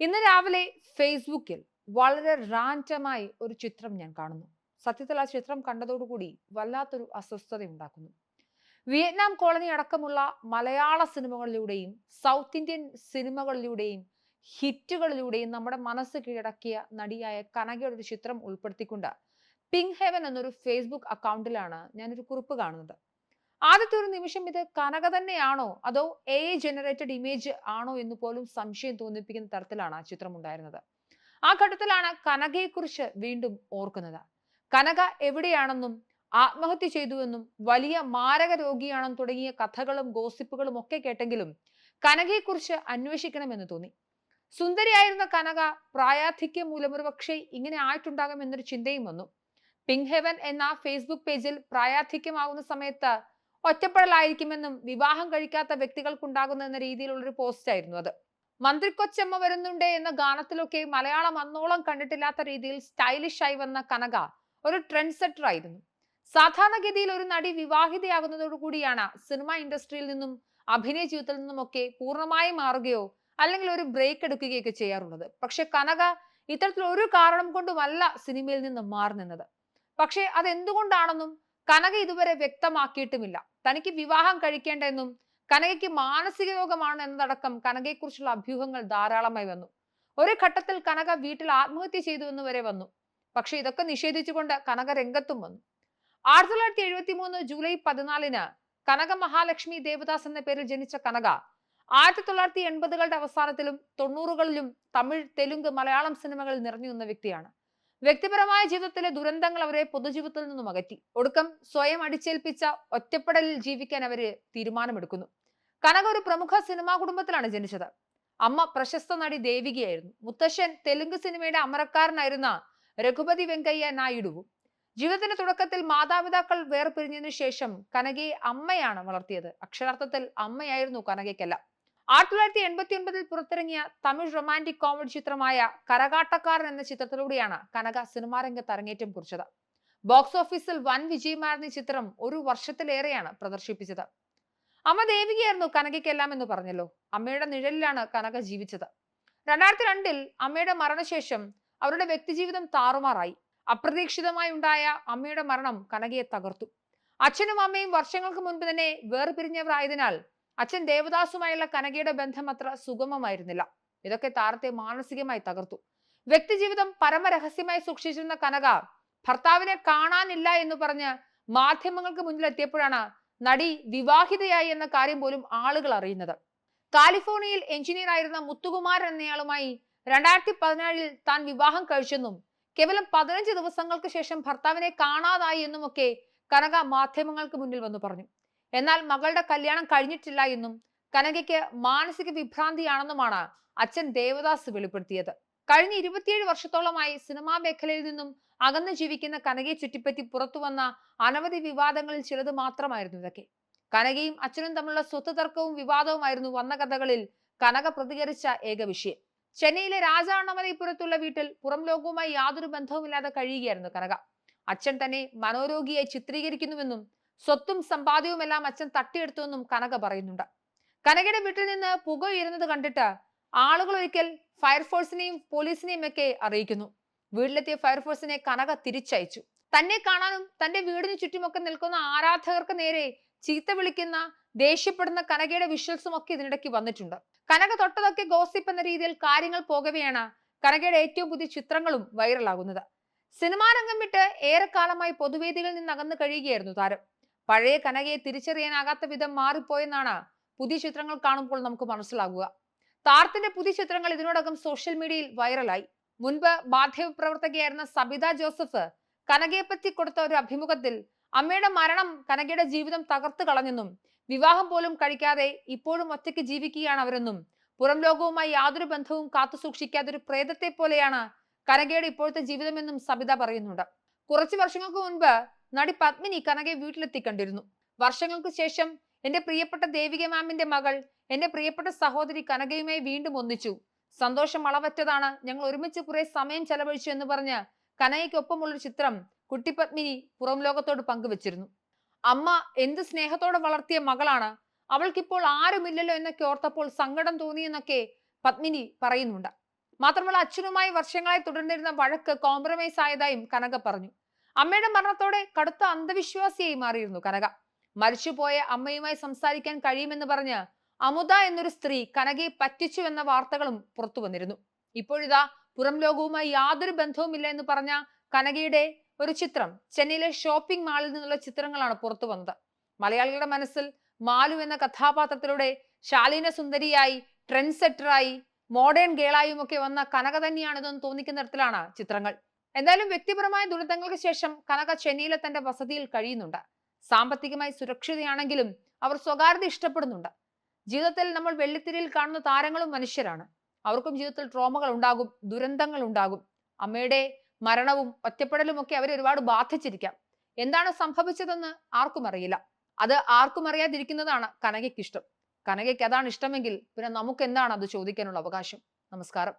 ഇന്ന് രാവിലെ ഫേസ്ബുക്കിൽ വളരെ റാൻഡമായി ഒരു ചിത്രം ഞാൻ കാണുന്നു. സത്യത്തിൽ ആ ചിത്രം കണ്ടതോടുകൂടി വല്ലാത്തൊരു അസ്വസ്ഥത ഉണ്ടാക്കുന്നു വിയറ്റ്നാം കോളനി അടക്കമുള്ള മലയാള സിനിമകളിലൂടെയും സൗത്ത് ഇന്ത്യൻ സിനിമകളിലൂടെയും ഹിറ്റുകളിലൂടെയും നമ്മുടെ മനസ്സ് കീഴടക്കിയ നടിയായ കനകയുടെ ഒരു ചിത്രം ഉൾപ്പെടുത്തിക്കൊണ്ട് പിങ്ക് ഹെവൻ എന്നൊരു ഫേസ്ബുക്ക് അക്കൗണ്ടിലാണ് ഞാനൊരു കുറിപ്പ് കാണുന്നത്. ആദ്യത്തെ ഒരു നിമിഷം ഇത് കനക തന്നെയാണോ? അതോ എ ജനറേറ്റഡ് ഇമേജ് ആണോ എന്ന് പോലും സംശയം തോന്നിപ്പിക്കുന്ന തരത്തിലാണ് ആ ചിത്രം ഉണ്ടായിരുന്നത്. ആ ഘട്ടത്തിലാണ് കനകയെക്കുറിച്ച് വീണ്ടും ഓർക്കുന്നത്. കനക എവിടെയാണെന്നും ആത്മഹത്യ ചെയ്തുവെന്നും വലിയ മാരക രോഗിയാണെന്നും തുടങ്ങിയ കഥകളും ഗോസിപ്പുകളും ഒക്കെ കേട്ടെങ്കിലും കനകയെക്കുറിച്ച് അന്വേഷിക്കണമെന്ന് തോന്നി. സുന്ദരിയായിരുന്ന കനക പ്രായാധിക്യം മൂലമൊരു പക്ഷേ ഇങ്ങനെ ആയിട്ടുണ്ടാകും എന്നൊരു ചിന്തയും വന്നു. പിങ്ക് ഹെവൻ എന്ന ഫേസ്ബുക്ക് പേജിൽ പ്രായാധിക്യമാകുന്ന സമയത്ത് ഒറ്റപ്പെടലായിരിക്കുമെന്നും വിവാഹം കഴിക്കാത്ത വ്യക്തികൾക്കുണ്ടാകുന്ന എന്ന രീതിയിലുള്ള ഒരു പോസ്റ്റ് ആയിരുന്നു അത്. മന്ത്രിക്കൊച്ചമ്മ വരുന്നുണ്ട് എന്ന ഗാനത്തിലൊക്കെ മലയാളം അന്നോളം കണ്ടിട്ടില്ലാത്ത രീതിയിൽ സ്റ്റൈലിഷ് ആയി വന്ന കനക ഒരു ട്രെൻഡ് സെറ്റർ ആയിരുന്നു സാധാരണഗതിയിൽ ഒരു നടി വിവാഹിതയാകുന്നതോടുകൂടിയാണ് സിനിമ ഇൻഡസ്ട്രിയിൽ നിന്നും അഭിനയ ജീവിതത്തിൽ നിന്നുമൊക്കെ പൂർണമായി മാറുകയോ അല്ലെങ്കിൽ ഒരു ബ്രേക്ക് എടുക്കുകയൊക്കെ ചെയ്യാറുള്ളത്. പക്ഷെ കനക ഇത്തരത്തിൽ ഒരു കാരണം കൊണ്ടുമല്ല സിനിമയിൽ നിന്ന് മാറി നിന്നത്. പക്ഷെ അതെന്തുകൊണ്ടാണെന്നും കനക ഇതുവരെ വ്യക്തമാക്കിയിട്ടുമില്ല. തനിക്ക് വിവാഹം കഴിക്കേണ്ടെന്നും കനകയ്ക്ക് മാനസിക രോഗമാണ് എന്നതടക്കം കനകയെക്കുറിച്ചുള്ള അഭ്യൂഹങ്ങൾ ധാരാളമായി വന്നു. ഒരു ഘട്ടത്തിൽ കനക വീട്ടിൽ ആത്മഹത്യ ചെയ്തു എന്ന് വരെ വന്നു. പക്ഷെ ഇതൊക്കെ നിഷേധിച്ചുകൊണ്ട് കനക രംഗത്തും വന്നു. ആയിരത്തി തൊള്ളായിരത്തി എഴുപത്തി മൂന്ന് ജൂലൈ പതിനാലിന് കനക മഹാലക്ഷ്മി ദേവദാസ് എന്ന പേരിൽ ജനിച്ച കനക ആയിരത്തി തൊള്ളായിരത്തി എൺപതുകളുടെ അവസാനത്തിലും തൊണ്ണൂറുകളിലും തമിഴ് തെലുങ്ക് മലയാളം സിനിമകളിൽ നിറഞ്ഞു നിന്ന വ്യക്തിയാണ്. വ്യക്തിപരമായ ജീവിതത്തിലെ ദുരന്തങ്ങൾ അവരെ പൊതുജീവിതത്തിൽ നിന്നും അകറ്റി. ഒടുക്കം സ്വയം അടിച്ചേൽപ്പിച്ച ഒറ്റപ്പെടലിൽ ജീവിക്കാൻ അവർ തീരുമാനമെടുക്കുന്നു. കനക ഒരു പ്രമുഖ സിനിമാ കുടുംബത്തിലാണ് ജനിച്ചത്. അമ്മ പ്രശസ്ത നടി ദേവികയായിരുന്നു. മുത്തശ്ശൻ തെലുങ്ക് സിനിമയുടെ അമരക്കാരനായിരുന്ന രഘുപതി വെങ്കയ്യ നായിഡുവും ജീവിതത്തിന്റെ തുടക്കത്തിൽ മാതാപിതാക്കൾ വേർപിരിഞ്ഞതിനു ശേഷം കനകയെ അമ്മയാണ് വളർത്തിയത്. അക്ഷരാർത്ഥത്തിൽ അമ്മയായിരുന്നു കനകയ്ക്കല്ല. ആയിരത്തി തൊള്ളായിരത്തി എൺപത്തി ഒൻപതിൽ പുറത്തിറങ്ങിയ തമിഴ് റൊമാന്റിക് കോമഡി ചിത്രമായ കരകാട്ടക്കാരൻ എന്ന ചിത്രത്തിലൂടെയാണ് കനക സിനിമാ രംഗത്ത് അരങ്ങേറ്റം കുറിച്ചത്. ബോക്സ് ഓഫീസിൽ വൻ വിജയമായിരുന്ന ചിത്രം ഒരു വർഷത്തിലേറെയാണ് പ്രദർശിപ്പിച്ചത്. അമ്മ ദേവികയായിരുന്നു കനകയ്ക്കെല്ലാം എന്ന് പറഞ്ഞല്ലോ. അമ്മയുടെ നിഴലിലാണ് കനക ജീവിച്ചത്. രണ്ടായിരത്തി രണ്ടിൽ അമ്മയുടെ മരണശേഷം അവരുടെ വ്യക്തിജീവിതം താറുമാറായി. അപ്രതീക്ഷിതമായി ഉണ്ടായ അമ്മയുടെ മരണം കനകയെ തകർത്തു. അച്ഛനും അമ്മയും വർഷങ്ങൾക്ക് മുൻപ് തന്നെ വേർപിരിഞ്ഞവരായതിനാൽ അച്ഛൻ ദേവദാസുമായുള്ള കനകയുടെ ബന്ധം അത്ര സുഗമമായിരുന്നില്ല. ഇതൊക്കെ താരത്തെ മാനസികമായി തകർത്തു. വ്യക്തിജീവിതം പരമരഹസ്യമായി സൂക്ഷിച്ചിരുന്ന കനക ഭർത്താവിനെ കാണാനില്ല എന്ന് പറഞ്ഞ് മാധ്യമങ്ങൾക്ക് മുന്നിൽ എത്തിയപ്പോഴാണ് നടി വിവാഹിതയായി എന്ന കാര്യം പോലും ആളുകൾ അറിയുന്നത്. കാലിഫോർണിയയിൽ എഞ്ചിനീയർ ആയിരുന്ന മുത്തുകുമാർ എന്നയാളുമായി രണ്ടായിരത്തി പതിനേഴിൽ താൻ വിവാഹം കഴിച്ചെന്നും കേവലം പതിനഞ്ച് ദിവസങ്ങൾക്ക് ശേഷം ഭർത്താവിനെ കാണാതായി എന്നുമൊക്കെ കനക മാധ്യമങ്ങൾക്ക് മുന്നിൽ വന്നു പറഞ്ഞു. എന്നാൽ മകളുടെ കല്യാണം കഴിഞ്ഞിട്ടില്ല എന്നും കനകയ്ക്ക് മാനസിക വിഭ്രാന്തിയാണെന്നുമാണ് അച്ഛൻ ദേവദാസ് വെളിപ്പെടുത്തിയത്. കഴിഞ്ഞ ഇരുപത്തിയേഴ് വർഷത്തോളമായി സിനിമാ മേഖലയിൽ നിന്നും അകന്നു ജീവിക്കുന്ന കനകയെ ചുറ്റിപ്പറ്റി പുറത്തു വന്ന അനവധി വിവാദങ്ങളിൽ ചിലത് മാത്രമായിരുന്നു ഇതൊക്കെ. കനകയും അച്ഛനും തമ്മിലുള്ള സ്വത്ത് തർക്കവും വിവാദവുമായിരുന്നു വന്ന കഥകളിൽ കനക പ്രതികരിച്ച ഏക വിഷയം. ചെന്നൈയിലെ രാജാണമലൈപ്പുറത്തുള്ള വീട്ടിൽ പുറം ലോകവുമായി യാതൊരു ബന്ധവുമില്ലാതെ കഴിയുകയായിരുന്നു കനക. അച്ഛൻ തന്നെ മനോരോഗിയായി ചിത്രീകരിക്കുന്നുവെന്നും സ്വത്തും സമ്പാദ്യവുമെല്ലാം അച്ഛൻ തട്ടിയെടുത്തുവെന്നും കനക പറയുന്നുണ്ട്. കനകയുടെ വീട്ടിൽ നിന്ന് പുക ഉയരുന്നത് കണ്ടിട്ട് ആളുകൾ ഒരിക്കൽ ഫയർഫോഴ്സിനെയും പോലീസിനെയും ഒക്കെ അറിയിക്കുന്നു. വീട്ടിലെത്തിയ ഫയർഫോഴ്സിനെ കനക തിരിച്ചയച്ചു. തന്നെ കാണാനും തന്റെ വീടിന് ചുറ്റുമൊക്കെ നിൽക്കുന്ന ആരാധകർക്ക് നേരെ ചീത്ത വിളിക്കുന്ന ദേഷ്യപ്പെടുന്ന കനകയുടെ വിഷ്വൽസും ഒക്കെ ഇതിനിടയ്ക്ക് വന്നിട്ടുണ്ട്. കനക തൊട്ടതൊക്കെ ഗോസിപ്പ് എന്ന രീതിയിൽ കാര്യങ്ങൾ പോകവെയാണ് കനകയുടെ ഏറ്റവും പുതിയ ചിത്രങ്ങളും വൈറലാകുന്നത് സിനിമാ രംഗം വിട്ട് ഏറെക്കാലമായി പൊതുവേദികളിൽ നിന്ന് അകന്നു കഴിയുകയായിരുന്നു താരം. പഴയ കനകയെ തിരിച്ചറിയാനാകാത്ത വിധം മാറിപ്പോയെന്നാണ് പുതിയ ചിത്രങ്ങൾ കാണുമ്പോൾ നമുക്ക് മനസ്സിലാകുക. താരത്തിന്റെ പുതിയ ചിത്രങ്ങൾ ഇതിനോടകം സോഷ്യൽ മീഡിയയിൽ വൈറലായി മുൻപ് മാധ്യമ പ്രവർത്തകയായിരുന്ന സബിത ജോസഫ് കനകയെപ്പറ്റി കൊടുത്ത ഒരു അഭിമുഖത്തിൽ അമ്മയുടെ മരണം കനകയുടെ ജീവിതം തകർത്തു കളഞ്ഞെന്നും വിവാഹം പോലും കഴിക്കാതെ ഇപ്പോഴും ഒറ്റയ്ക്ക് ജീവിക്കുകയാണ് അവരെന്നും പുറം ലോകവുമായി യാതൊരു ബന്ധവും കാത്തുസൂക്ഷിക്കാതെ ഒരു പ്രേതത്തെ പോലെയാണ് കനകയുടെ ഇപ്പോഴത്തെ ജീവിതമെന്നും സബിത പറയുന്നുണ്ട്. കുറച്ചു വർഷങ്ങൾക്ക് മുൻപ് നടി പത്മിനി കനകയെ വീട്ടിലെത്തി കണ്ടിരുന്നു വർഷങ്ങൾക്ക് ശേഷം എന്റെ പ്രിയപ്പെട്ട ദേവിക മാമിന്റെ മകൾ എന്റെ പ്രിയപ്പെട്ട സഹോദരി കനകയുമായി വീണ്ടും ഒന്നിച്ചു. സന്തോഷം അളവറ്റതാണ്. ഞങ്ങൾ ഒരുമിച്ച് കുറെ സമയം ചെലവഴിച്ചു എന്ന് പറഞ്ഞ് കനകയ്ക്കൊപ്പമുള്ളൊരു ചിത്രം കുട്ടിപത്മിനി പുറം ലോകത്തോട് പങ്കുവച്ചിരുന്നു. അമ്മ എന്ത് സ്നേഹത്തോടെ വളർത്തിയ മകളാണ്. അവൾക്കിപ്പോൾ ആരുമില്ലല്ലോ എന്നൊക്കെ ഓർത്തപ്പോൾ സങ്കടം തോന്നിയെന്നൊക്കെ പത്മിനി പറയുന്നുണ്ട്. മാത്രമല്ല അച്ഛനുമായി വർഷങ്ങളായി തുടർന്നിരുന്ന വഴക്ക് കോംപ്രമൈസ് ആയതായും കനക പറഞ്ഞു. അമ്മയുടെ മരണത്തോടെ കടുത്ത അന്ധവിശ്വാസിയായി മാറിയിരുന്നു കനക. മരിച്ചുപോയ അമ്മയുമായി സംസാരിക്കാൻ കഴിയുമെന്ന് പറഞ്ഞ് അമുത എന്നൊരു സ്ത്രീ കനകയെ പറ്റിച്ചു എന്ന വാർത്തകളും പുറത്തു വന്നിരുന്നു. ഇപ്പോഴിതാ പുറം ലോകവുമായി യാതൊരു ബന്ധവുമില്ല എന്ന് പറഞ്ഞ കനകയുടെ ഒരു ചിത്രം ചെന്നൈയിലെ ഷോപ്പിംഗ് മാളിൽ നിന്നുള്ള ചിത്രങ്ങളാണ് പുറത്തു വന്നത്. മലയാളികളുടെ മനസ്സിൽ മാലു എന്ന കഥാപാത്രത്തിലൂടെ ശാലീന സുന്ദരിയായി ട്രെൻഡ് സെറ്ററായി മോഡേൺ ഗേളായും ഒക്കെ വന്ന കനക തന്നെയാണിതെന്ന് തോന്നിക്കുന്ന തരത്തിലാണ് ചിത്രങ്ങൾ. എന്തായാലും വ്യക്തിപരമായ ദുരിതങ്ങൾക്ക് ശേഷം കനക ചെന്നൈയിലെ തന്റെ വസതിയിൽ കഴിയുന്നുണ്ട്. സാമ്പത്തികമായി സുരക്ഷിതയാണെങ്കിലും അവർ സ്വകാര്യത ഇഷ്ടപ്പെടുന്നുണ്ട്. ജീവിതത്തിൽ നമ്മൾ വെള്ളിത്തിരിയിൽ കാണുന്ന താരങ്ങളും മനുഷ്യരാണ്. അവർക്കും ജീവിതത്തിൽ ട്രോമകൾ ഉണ്ടാകും ദുരന്തങ്ങൾ ഉണ്ടാകും. അമ്മയുടെ മരണവും ഒറ്റപ്പെടലും ഒക്കെ അവരെ ഒരുപാട് ബാധിച്ചിരിക്കാം. എന്താണ് സംഭവിച്ചതെന്ന് ആർക്കും അറിയില്ല. അത് ആർക്കും അറിയാതിരിക്കുന്നതാണ് കനകയ്ക്ക് ഇഷ്ടം കനകയ്ക്ക് അതാണ് ഇഷ്ടമെങ്കിൽ പിന്നെ നമുക്ക് എന്താണ് അത് ചോദിക്കാനുള്ള അവകാശം? നമസ്കാരം.